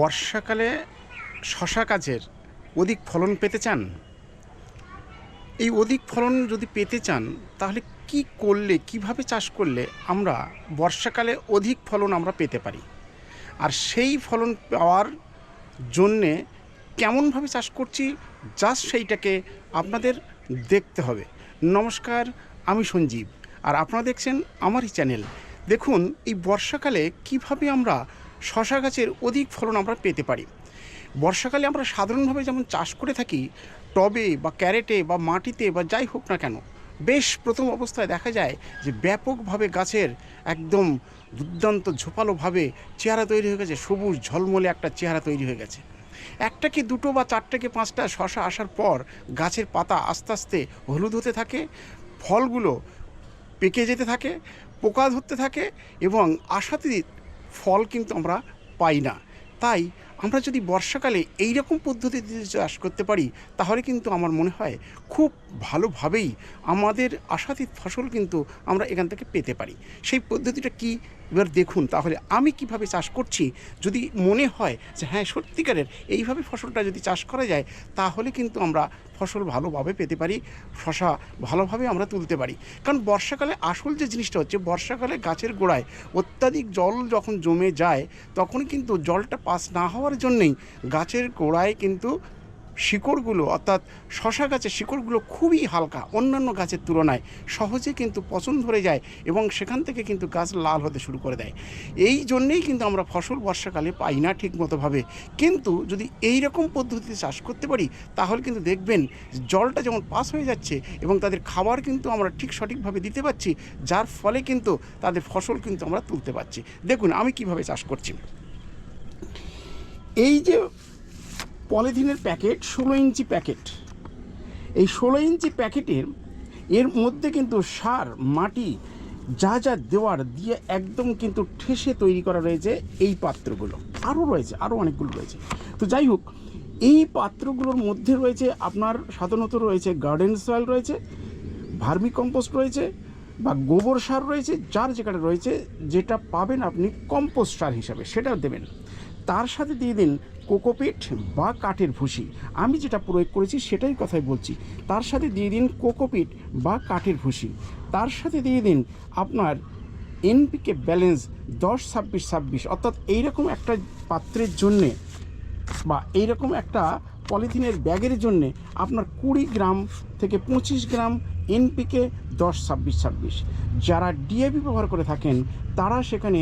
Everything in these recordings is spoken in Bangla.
বর্ষাকালে শশা গাছের অধিক ফলন পেতে চান? এই অধিক ফলন যদি পেতে চান, তাহলে কি করলে, কীভাবে চাষ করলে আমরা বর্ষাকালে অধিক ফলন আমরা পেতে পারি? আর সেই ফলন পাওয়ার জন্যে কেমনভাবে চাষ করছি, জাস্ট সেইটাকে আপনাদের দেখতে হবে। নমস্কার, আমি সঞ্জীব। আর আপনারা দেখছেন আমারই চ্যানেল। দেখুন, এই বর্ষাকালে কীভাবে আমরা শশা গাছের অধিক ফলন আমরা পেতে পারি। বর্ষাকালে আমরা সাধারণভাবে যেমন চাষ করে থাকি, টবে বা ক্যারেটে বা মাটিতে বা যাই হোক না কেন, বেশ প্রথম অবস্থায় দেখা যায় যে ব্যাপকভাবে গাছের একদম দুর্দান্ত ঝোপালোভাবে চেহারা তৈরি হয়ে গেছে, সবুজ ঝলমলে একটা চেহারা তৈরি হয়ে গেছে। একটা কি দুটো বা চারটে কি পাঁচটা শশা আসার পর গাছের পাতা আস্তে আস্তে হলুদ হতে থাকে, ফলগুলো পেকে যেতে থাকে, পোকা ধরতে থাকে এবং আশাতীত ফল কিন্তু আমরা পাই না। তাই আমরা যদি বর্ষাকালে এই রকম পদ্ধতিতে চাষ করতে পারি, তাহলে কিন্তু আমার মনে হয় খুব ভালোভাবেই আমাদের আশাতীত ফসল কিন্তু আমরা এখান থেকে পেতে পারি। সেই পদ্ধতিটা কি এবার দেখুন, তাহলে আমি কীভাবে চাষ করছি? যদি মনে হয় যে হ্যাঁ সত্যিকারের এইভাবে ফসলটা যদি চাষ করা যায়, তাহলে কিন্তু আমরা ফসল ভালোভাবে পেতে পারি, শশা ভালোভাবে আমরা তুলতে পারি। কারণ বর্ষাকালে আসল যে জিনিসটা হচ্ছে, বর্ষাকালে গাছের গোড়ায় অত্যাধিক জল যখন জমে যায়, তখন কিন্তু জলটা পাস না হওয়ার জন্যেই গাছের গোড়ায় কিন্তু শিকড়গুলো, অর্থাৎ শশা গাছের শিকড়গুলো খুবই হালকা, অন্যান্য গাছের তুলনায় সহজে কিন্তু পচন ধরে যায় এবং সেখান থেকে কিন্তু গাছ লাল হতে শুরু করে দেয়। এই জন্যেই কিন্তু আমরা ফসল বর্ষাকালে পাই না ঠিকমতোভাবে। কিন্তু যদি এই রকম পদ্ধতিতে চাষ করতে পারি, তাহলে কিন্তু দেখবেন জলটা যেমন পাস হয়ে যাচ্ছে এবং তাদের খাবার কিন্তু আমরা ঠিক সঠিকভাবে দিতে পারছি, যার ফলে কিন্তু তাদের ফসল কিন্তু আমরা তুলতে পারছি। দেখুন, আমি কীভাবে চাষ করছি। এই যে পলিথিনের প্যাকেট, ষোলো ইঞ্চি প্যাকেট। এই ষোলো ইঞ্চি প্যাকেটের, এর মধ্যে কিন্তু সার, মাটি যা যা দেওয়ার দিয়ে একদম কিন্তু ঠেসে তৈরি করা রয়েছে এই পাত্রগুলো। আরও রয়েছে, আরও অনেকগুলো রয়েছে। তো যাই হোক, এই পাত্রগুলোর মধ্যে রয়েছে আপনার সাধারণত রয়েছে গার্ডেন সয়েল রয়েছে, ভার্মি কম্পোস্ট রয়েছে বা গোবর সার রয়েছে, যার যেখানে রয়েছে যেটা পাবেন আপনি কম্পোস্ট সার হিসাবে, সেটা দেবেন। তার সাথে দিয়ে দিন কোকোপিট বা কাঠের ভুসি। আমি যেটা প্রয়োগ করেছি সেটাই কথাই বলছি। তার সাথে দিয়ে দিন কোকোপিট বা কাঠের ভুসি। তার সাথে দিয়ে দিন আপনার এনপিকে ব্যালেন্স দশ, ছাব্বিশ ছাব্বিশ। অর্থাৎ এইরকম একটা পাত্রের জন্যে বা এইরকম একটা পলিথিনের ব্যাগের জন্যে আপনার কুড়ি গ্রাম থেকে পঁচিশ গ্রাম এনপিকে দশ, ছাব্বিশ ছাব্বিশ। যারা ডিএপি ব্যবহার করে থাকেন, তারা সেখানে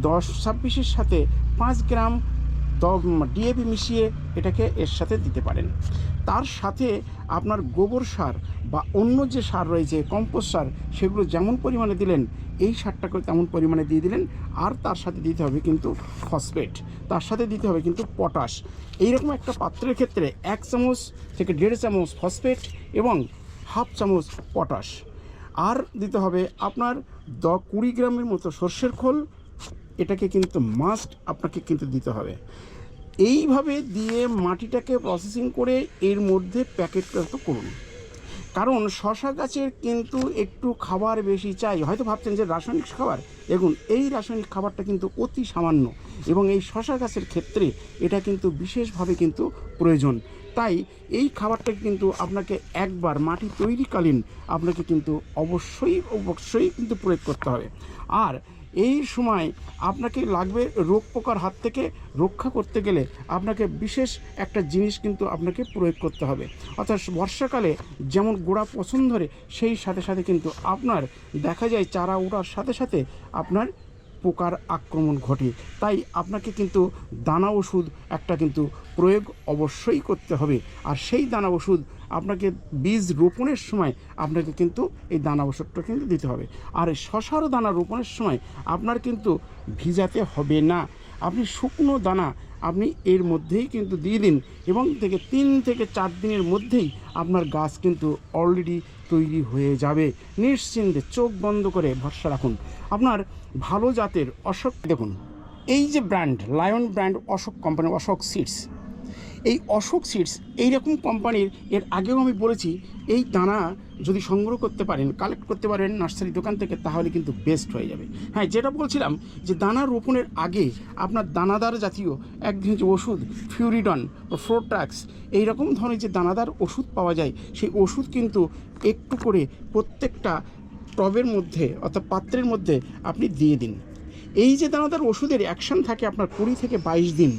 দশ ছাব্বিশের সাথে পাঁচ গ্রাম ডিএপি মিশিয়ে এটাকে এর সাথে দিতে পারেন। তার সাথে আপনার গোবর সার বা অন্য যে সার রয়েছে, কম্পোস্ট সার, সেগুলো যেমন পরিমাণে দিলেন, এই সারটাকে তেমন পরিমাণে দিয়ে দিলেন। আর তার সাথে দিতে হবে কিন্তু ফসফেট, তার সাথে দিতে হবে কিন্তু পটাশ। এইরকম একটা পাত্রের ক্ষেত্রে এক চামচ থেকে দেড় চামচ ফসফেট এবং হাফ চামচ পটাশ। আর দিতে হবে আপনার দ কুড়ি গ্রামের মতো সর্ষের খোল এটাকে কিন্তু মাস্ট আপনাকে কিন্তু দিতে হবে। এইভাবে দিয়ে মাটিটাকে প্রসেসিং করে এর মধ্যে প্যাকেটগত করুন। কারণ শশা গাছের কিন্তু একটু খাবার বেশি চাই। হয়তো ভাবছেন যে রাসায়নিক খাবার? দেখুন, এই রাসায়নিক খাবারটা কিন্তু অতি সামান্য এবং এই শশা গাছের ক্ষেত্রে এটা কিন্তু বিশেষভাবে কিন্তু প্রয়োজন। তাই এই খাবারটা কিন্তু আপনাকে একবার মাটি তৈরিকালীন আপনাকে কিন্তু অবশ্যই অবশ্যই কিন্তু প্রয়োগ করতে হবে। আর এই সময় আপনাকে লাগবে রোগ পোকার হাত থেকে রক্ষা করতে গেলে আপনাকে বিশেষ একটা জিনিস কিন্তু আপনাকে প্রয়োগ করতে হবে। অর্থাৎ বর্ষাকালে যেমন গোড়া পছন্দ ধরে, সেই সাথে সাথে কিন্তু আপনার দেখা যায় চারা ওঠার সাথে সাথে আপনার পোকার আক্রমণ ঘটে। তাই আপনাকে কিন্তু দানা ওষুধ একটা কিন্তু প্রয়োগ অবশ্যই করতে হবে। আর সেই দানা ওষুধ আপনাকে বীজ রোপণের সময় আপনাকে কিন্তু এই দানা ওষুধটা কিন্তু দিতে হবে। আর এই শশার দানা রোপণের সময় আপনার কিন্তু ভিজাতে হবে না। আপনি শুকনো দানা আপনি এর মধ্যেই কিন্তু দিয়ে দিন এবং থেকে তিন থেকে চার দিনের মধ্যেই আপনার গাছ কিন্তু অলরেডি তৈরি হয়ে যাবে। নিশ্চিন্তে চোখ বন্ধ করে ভরসা রাখুন। আপনার ভালো জাতের অশোক দেখুন। এই যে brand lion brand Ashok company Ashok seeds এই অশোক সিডস এইরকম কোম্পানির, এর আগেও আমি বলেছি, এই দানা যদি সংগ্রহ করতে পারেন কালেক্ট করতে পারেন নার্সারি দোকান থেকে, তাহলে কিন্তু বেস্ট হয়ে যাবে। হ্যাঁ যেটা বলছিলাম যে দানা রোপণের আগে আপনার দানাদার জাতীয় এক যে ওষুধ ফিউরিডন বা এই রকম ধরনের যে দানাদার ওষুধ পাওয়া যায়, সেই ওষুধ কিন্তু একটু করে প্রত্যেকটা টবের মধ্যে অর্থাৎ পাত্রের মধ্যে আপনি দিয়ে দিন। এই যে দানাদার ওষুধের অ্যাকশন থাকে আপনার কুড়ি থেকে বাইশ দিন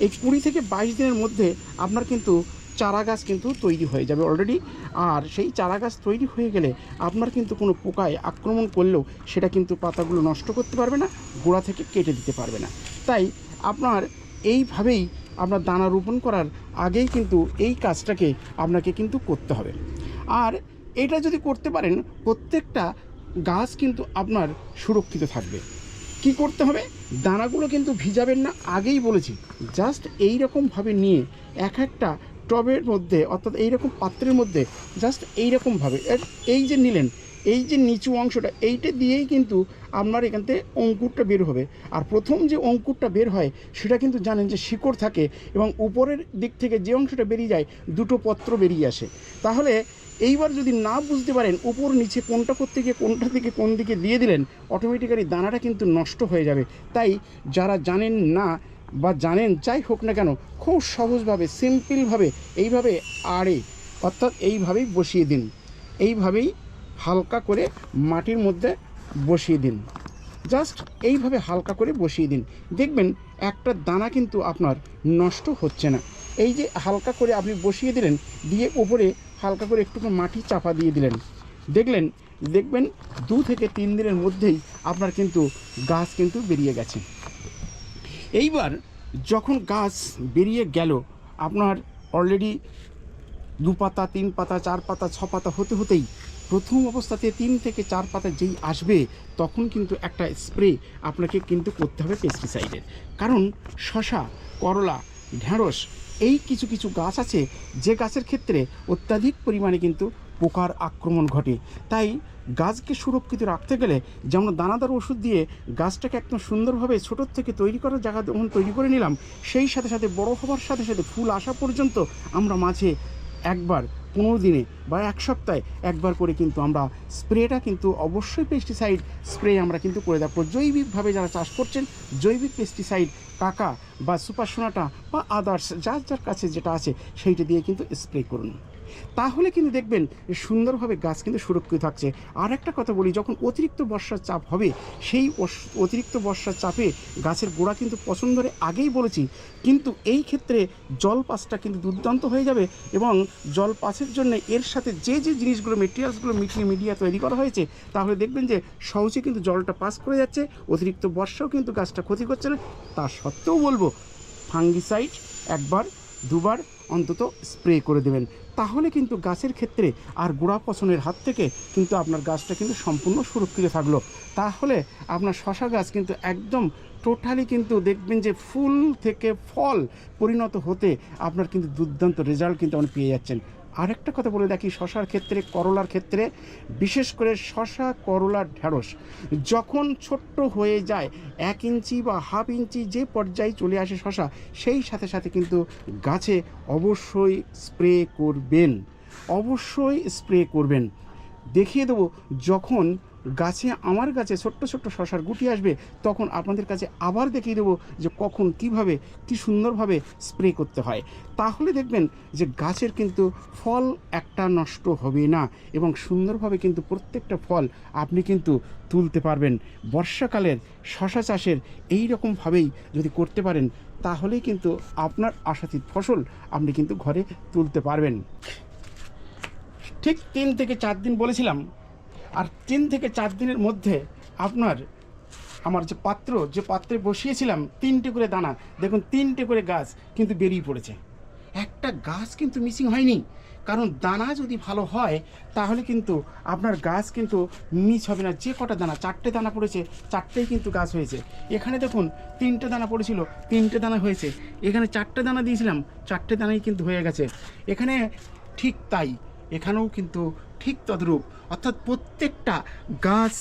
এই কুড়ি থেকে বাইশ দিনের মধ্যে আপনার কিন্তু চারা গাছ কিন্তু তৈরি হয়ে যাবে অলরেডি আর সেই চারা গাছ তৈরি হয়ে গেলে আপনার কিন্তু কোনো পোকায় আক্রমণ করলেও সেটা কিন্তু পাতাগুলো নষ্ট করতে পারবে না, গোড়া থেকে কেটে দিতে পারবে না। তাই আপনার এইভাবেই আপনার দানা রোপণ করার আগেই কিন্তু এই কাজটাকে আপনাকে কিন্তু করতে হবে। আর এটা যদি করতে পারেন, প্রত্যেকটা গাছ কিন্তু আপনার সুরক্ষিত থাকবে। কি করতে হবে? দানাগুলো কিন্তু ভিজাবেন না, আগেই বলেছি। জাস্ট এই রকমভাবে নিয়ে এক একটা টবের মধ্যে, অর্থাৎ এই রকম পাত্রের মধ্যে জাস্ট এই রকমভাবে এই যে নিলেন, এই যে নিচু অংশটা, এইটা দিয়েই কিন্তু আপনার এখান থেকে অঙ্কুরটা বের হবে। আর প্রথম যে অঙ্কুরটা বের হয়, সেটা কিন্তু জানেন যে শিকড় থাকে এবং উপরের দিক থেকে যে অংশটা বেরিয়ে যায়, দুটো পত্র বেরিয়ে আসে। তাহলে এইবার যদি না বুঝতে পারেন উপর নিচে কোনটা করতে গিয়ে কোনটা থেকে কোন দিকে দিয়ে দিলেন অটোমেটিক্যালি দানাটা কিন্তু নষ্ট হয়ে যাবে। তাই যারা জানেন না বা জানেন, যাই হোক না কেন, খুব সহজভাবে সিম্পলভাবে এইভাবে আড়ে, অর্থাৎ এইভাবেই বসিয়ে দিন। এইভাবেই হালকা করে মাটির মধ্যে বসিয়ে দিন। জাস্ট এইভাবে হালকা করে বসিয়ে দিন। দেখবেন একটা দানা কিন্তু আপনার নষ্ট হচ্ছে না। এই যে হালকা করে আপনি বসিয়ে দিলেন, দিয়ে উপরে হালকা করে একটু মাটি চাপা দিয়ে দিলেন। দেখলেন, দেখবেন দু থেকে তিন দিনের মধ্যেই আপনার কিন্তু গাছ কিন্তু বেরিয়ে গেছে। এইবার যখন গাছ বেরিয়ে গেল, আপনার অলরেডি দু পাতা, তিন পাতা, চার পাতা, ছ পাতা হতে হতেই প্রথম অবস্থাতে তিন থেকে চার পাতা যেই আসবে, তখন কিন্তু একটা স্প্রে আপনাকে কিন্তু করতে হবে পেস্টিসাইডের কারণ শশা করলা, ঢেঁড়স এই কিছু কিছু গাছ আছে, যে গাছের ক্ষেত্রে অত্যাধিক পরিমাণে কিন্তু পোকার আক্রমণ ঘটে। তাই গাছকে সুরক্ষিত রাখতে গেলে যেমন দানাদার ওষুধ দিয়ে গাছটাকে একদম সুন্দরভাবে ছোটোর থেকে তৈরি করার জায়গা যখন তৈরি করে নিলাম, সেই সাথে সাথে বড় হওয়ার সাথে সাথে ফুল আসা পর্যন্ত আমরা মাঝে একবার পনেরো দিনে বা এক সপ্তাহে একবার করে কিন্তু আমরা স্প্রেটা কিন্তু অবশ্যই পেস্টিসাইড স্প্রে আমরা কিন্তু করে দেবো। জৈবিকভাবে যারা চাষ করছেন, জৈবিক পেস্টিসাইড কাকা বা সুপার সোনাটা বা আদার্স যার যার কাছে যেটা আছে সেইটা দিয়ে কিন্তু স্প্রে করুন। তাহলে কিন্তু দেখবেন সুন্দরভাবে গাছ কিন্তু সুরক্ষিত থাকছে। আর একটা কথা বলি, যখন অতিরিক্ত বর্ষার চাপ হবে, সেই অতিরিক্ত বর্ষার চাপে গাছের গোড়া কিন্তু পছন্দরে আগেই বলেছি, কিন্তু এই ক্ষেত্রে জল পাসটা কিন্তু দুর্দান্ত হয়ে যাবে এবং জল পাসের জন্য এর সাথে যে যে জিনিসগুলো মেটেরিয়ালসগুলো মিটিয়ে মিডিয়া তৈরি করা হয়েছে, তাহলে দেখবেন যে সহজে কিন্তু জলটা পাস করে যাচ্ছে, অতিরিক্ত বর্ষাও কিন্তু গাছটা ক্ষতি করছে না। তা সত্ত্বেও বলব ফাঙ্গিসাইড একবার, দুবার অন্তত স্প্রে করে দেবেন। তাহলে কিন্তু গাছের ক্ষেত্রে আর গোড়া পছনের হাত থেকে কিন্তু আপনার গাছটা কিন্তু সম্পূর্ণ সুরক্ষিত থাকল। তাহলে আপনার শশা গাছ কিন্তু একদম টোটালি কিন্তু দেখবেন যে ফুল থেকে ফল পরিণত হতে আপনার কিন্তু দুর্দান্ত রেজাল্ট কিন্তু আপনি পেয়ে যাচ্ছেন। আরেকটা কথা বলে দেখি শশার ক্ষেত্রে, করলার ক্ষেত্রে, বিশেষ করে শশা করলার ঢ্যাঁড়স যখন ছোট্ট হয়ে যায়, এক ইঞ্চি বা হাফ ইঞ্চি যে পর্যায়ে চলে আসে শশা, সেই সাথে সাথে কিন্তু গাছে অবশ্যই স্প্রে করবেন। অবশ্যই স্প্রে করবেন। দেখিয়ে দেবো, যখন গাছে, আমার গাছে ছোট্ট ছোট্ট শশার গুটি আসবে, তখন আপনাদের কাছে আবার দেখিয়ে দেবো যে কখন কীভাবে, কি সুন্দরভাবে স্প্রে করতে হয়। তাহলে দেখবেন যে গাছের কিন্তু ফল একটা নষ্ট হবে না এবং সুন্দরভাবে কিন্তু প্রত্যেকটা ফল আপনি কিন্তু তুলতে পারবেন। বর্ষাকালের শশা চাষের এই রকমভাবেই যদি করতে পারেন, তাহলেই কিন্তু আপনার আশাতীত ফসল আপনি কিন্তু ঘরে তুলতে পারবেন। ঠিক তিন থেকে চার দিন বলেছিলাম আর তিন থেকে চার দিনের মধ্যে আপনার আমার যে পাত্র, যে পাত্রে বসিয়েছিলাম, তিনটে করে দানা, দেখুন তিনটে করে গাছ কিন্তু বেরিয়ে পড়েছে। একটা গাছ কিন্তু মিসিং হয়নি। কারণ দানা যদি ভালো হয়, তাহলে কিন্তু আপনার গাছ কিন্তু মিস হবে না। যে কটা দানা, চারটে দানা পড়েছে, চারটেই কিন্তু গাছ হয়েছে। এখানে দেখুন তিনটে দানা পড়েছিল, তিনটে দানা হয়েছে। এখানে চারটে দানা দিয়েছিলাম, চারটে দানাই কিন্তু হয়ে গেছে। এখানে ঠিক তাই। এখানেও কিন্তু ঠিক তদ্রূপ। অর্থাৎ প্রত্যেকটা গাছ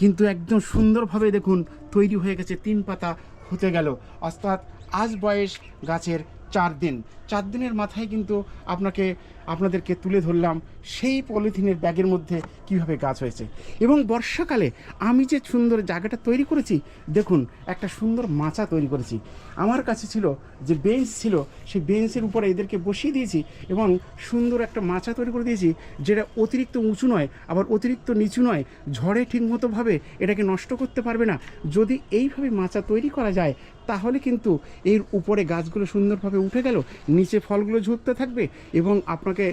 কিন্তু একদম সুন্দরভাবে দেখুন তৈরি হয়ে গেছে, তিন পাতা হতে গেল। অর্থাৎ আজ বয়স গাছের চার দিন। চার দিনের মাথায় কিন্তু আপনাকে, আপনাদেরকে তুলে ধরলাম সেই পলিথিনের ব্যাগের মধ্যে কীভাবে গাছ হয়েছে। এবং বর্ষাকালে আমি যে সুন্দর জায়গাটা তৈরি করেছি, দেখুন, একটা সুন্দর মাচা তৈরি করেছি। আমার কাছে ছিল যে বেঞ্চ ছিল, সেই বেঞ্চের উপরে এদেরকে বসিয়ে দিয়েছি এবং সুন্দর একটা মাচা তৈরি করে দিয়েছি, যেটা অতিরিক্ত উঁচু নয়, আবার অতিরিক্ত নিচু নয়, ঝড়ে ঠিকমতোভাবে এটাকে নষ্ট করতে পারবে না। যদি এইভাবে মাচা তৈরি করা যায় তাহলে কিন্তু এর উপরে গাছগুলো সুন্দরভাবে উঠে গেল, নিচে ফলগুলো ঝুঁকতে থাকবে এবং আপনাকে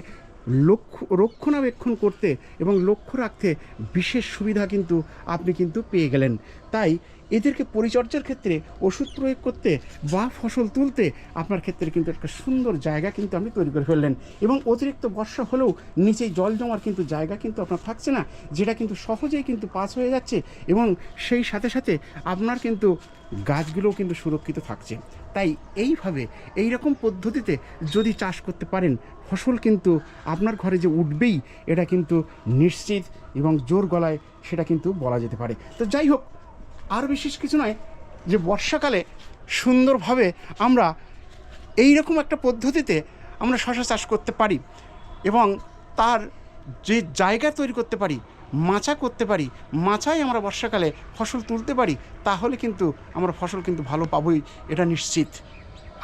লক্ষ্য, রক্ষণাবেক্ষণ করতে এবং লক্ষ্য রাখতে বিশেষ সুবিধা কিন্তু আপনি কিন্তু পেয়ে গেলেন। তাই এদেরকে পরিচর্যার ক্ষেত্রে ওষুধ প্রয়োগ করতে বা ফসল তুলতে আপনার ক্ষেত্রে কিন্তু একটা সুন্দর জায়গা কিন্তু আপনি তৈরি করে ফেললেন। এবং অতিরিক্ত বর্ষা হলেও নিচে জল জমার কিন্তু জায়গা কিন্তু আপনার থাকছে না, যেটা কিন্তু সহজেই কিন্তু পাস হয়ে যাচ্ছে এবং সেই সাথে সাথে আপনার কিন্তু গাছগুলোও কিন্তু সুরক্ষিত থাকছে। তাই এইভাবে এই রকম পদ্ধতিতে যদি চাষ করতে পারেন, ফসল কিন্তু আপনার ঘরে যে উঠবেই, এটা কিন্তু নিশ্চিত এবং জোর গলায় সেটা কিন্তু বলা যেতে পারে। তো যাই হোক আর বিশেষ কিছু নয় যে বর্ষাকালে সুন্দরভাবে আমরা এই রকম একটা পদ্ধতিতে আমরা শশা চাষ করতে পারি এবং তার যে জায়গা তৈরি করতে পারি, মাচা করতে পারি, মাচায় আমরা বর্ষাকালে ফসল তুলতে পারি, তাহলে কিন্তু আমরা ফসল কিন্তু ভালো পাবই, এটা নিশ্চিত।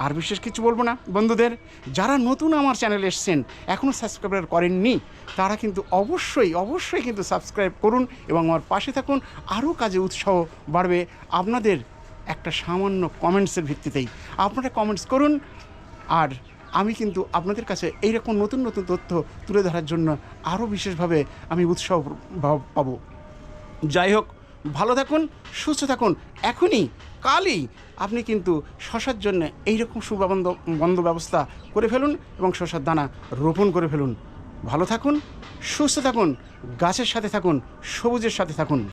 আর বিশেষ কিছু বলব না। বন্ধুদের, যারা নতুন আমার চ্যানেলে এসছেন এখনও সাবস্ক্রাইব করেননি, তারা কিন্তু অবশ্যই অবশ্যই কিন্তু সাবস্ক্রাইব করুন এবং আমার পাশে থাকুন। আরও কাজে উৎসাহ বাড়বে আপনাদের একটা সামান্য কমেন্টসের ভিত্তিতেই। আপনারা কমেন্টস করুন, আর আমি কিন্তু আপনাদের কাছে এইরকম নতুন নতুন তথ্য তুলে ধরার জন্য আরও বিশেষভাবে আমি উৎসাহ পাবো। যাই হোক ভালো থাকুন, সুস্থ থাকুন। এখনই কালই আপনি কিন্তু শশার জন্য এইরকম সুবন্ধ বন্ধ ব্যবস্থা করে ফেলুন এবং শশার দানা রোপণ করে ফেলুন। ভালো থাকুন, সুস্থ থাকুন, গাছের সাথে থাকুন, সবুজের সাথে থাকুন।